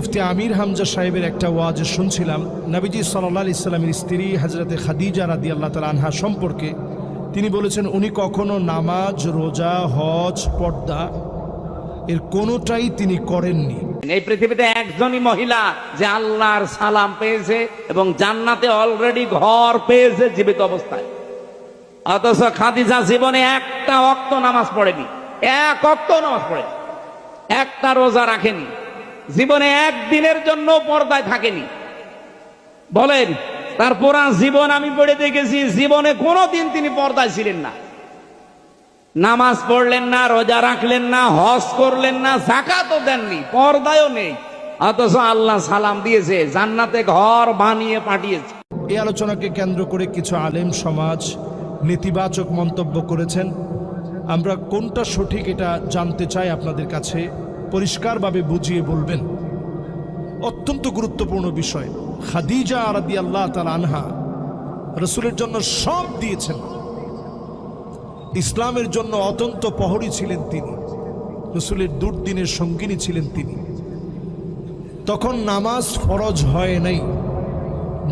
মুফতি আমির হামজা সাহেবের একটা ওয়াজ শুনছিলাম। নবীজি সাল্লাহ ইসলামের স্ত্রী হজরতে খাদিজা রাদি আল্লাহ তালা আনহা সম্পর্কে। তিনি বলেছেন, উনি কখনো নামাজ, রোজা, হজ, পর্দা, এর কোনোটাই তিনি করেননি। এই পৃথিবীতে একজনই মহিলা যে আল্লাহর সালাম পেয়েছে এবং জান্নাতে অলরেডি ঘর পেয়েছে জীবিত অবস্থায়। অথচ খাদিজা জীবনে একটা অক্ত নামাজ পড়েনি। এক অক্ত নামাজ পড়ে একটা রোজা রাখেনি। জীবনে একদিনের জন্য পর্দায় থাকেনি। বলেন, তার পুরা জীবন আমি পড়ে দেখেছি, জীবনে কোনোদিন তিনি পর্দায় ছিলেন না। নামাজ পড়লেন না, রোজা রাখলেন না, হজ করলেন না জাকাতও দেননি, পর্দায়ও নেই। অথচ আল্লাহ সালাম দিয়েছে, জান্নাতে ঘর বানিয়ে পাঠিয়েছে। এই আলোচনাকে কেন্দ্র করে কিছু আলেম সমাজ নেতিবাচক মন্তব্য করেছেন। আমরা কোনটা সঠিক এটা জানতে চাই আপনাদের কাছে। পরিষ্কারভাবে বুঝিয়ে বলবেন। অত্যন্ত গুরুত্বপূর্ণ বিষয়। খাদিজা আরাদি আল্লাহ তাল আনহা রসুলের জন্য সব দিয়েছেন। ইসলামের জন্য অত্যন্ত প্রহরী ছিলেন তিনি। রসুলের দুর্দিনের সঙ্গিনী ছিলেন তিনি। তখন নামাজ ফরজ হয় নাই।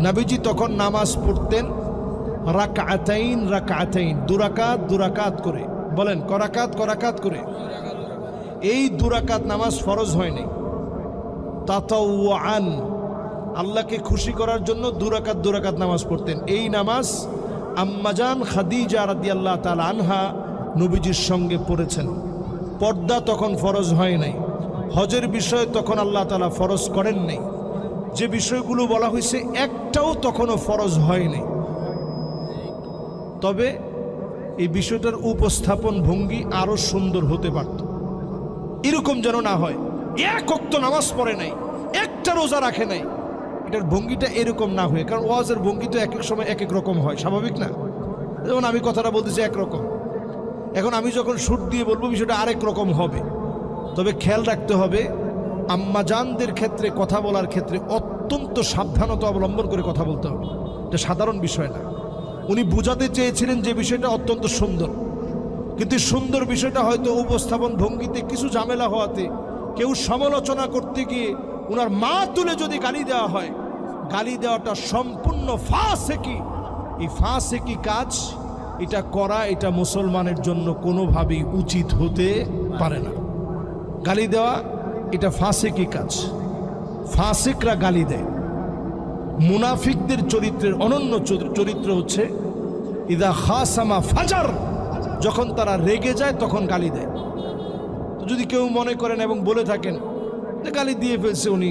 নাবিজি তখন নামাজ পড়তেন রাকাতাইন রাকাতাইন, দুরাকাত দুরাকাত করে। বলেন, করাকাত করাকাত করে। এই দুরাকাত নামাজ ফরজ হয়নি তাতাওয়ান। আল্লাহকে খুশি করার জন্য দুরাকাত দুরাকাত নামাজ পড়তেন। এই নামাজ আম্মাজান খাদিজা রাদি আল্লাহ তাআলা আনহা নবীজির সঙ্গে পড়েছেন। পর্দা তখন ফরজ হয় নাই। হজের বিষয়ে তখন আল্লাহ তালা ফরজ করেন নাই। যে বিষয়গুলো বলা হয়েছে, একটাও তখনও ফরজ হয়নি তবে এই বিষয়টার উপস্থাপন ভঙ্গি আরও সুন্দর হতে পারত। এরকম যেন না হয়। এক অক্ত নামাজ পড়ে নাই, একটা রোজা রাখে নাই। এটার ভঙ্গিটা এরকম না হয়ে, কারণ ওয়াজের ভঙ্গি তো এক এক সময় এক এক রকম হয়, স্বাভাবিক না? যেমন আমি কথাটা বলতেছি একরকম এখন আমি যখন সুর দিয়ে বলব, বিষয়টা আরেক রকম হবে। তবে খেয়াল রাখতে হবে আম্মাজানদের ক্ষেত্রে, কথা বলার ক্ষেত্রে অত্যন্ত সাবধানতা অবলম্বন করে কথা বলতে হবে। এটা সাধারণ বিষয় না। উনি বোঝাতে চেয়েছিলেন যে বিষয়টা অত্যন্ত সুন্দর। কিন্তু সুন্দর বিষয়টা হয়তো উপস্থাপন ভঙ্গিতে কিছু ঝামেলা হওয়াতে কেউ সমালোচনা করতে গিয়ে ওনার মা তুলে যদি গালি দেওয়া হয়, গালি দেওয়াটা সম্পূর্ণ ফাঁসেকি। এই ফাঁসেকি কাজ, এটা করা এটা মুসলমানের জন্য কোনোভাবেই উচিত হতে পারে না। গালি দেওয়া, এটা ফাঁসেকি কাজ। ফাঁসেকরা গালি দেয়। মুনাফিকদের চরিত্রের অনন্য চর- চরিত্র হচ্ছে, ইদা খাসামা ফাজার যখন তারা রেগে যায়, তখন গালি দেয়। যদি কেউ মনে করেন এবং বলে থাকেন যে গালি দিয়ে ফেলছে উনি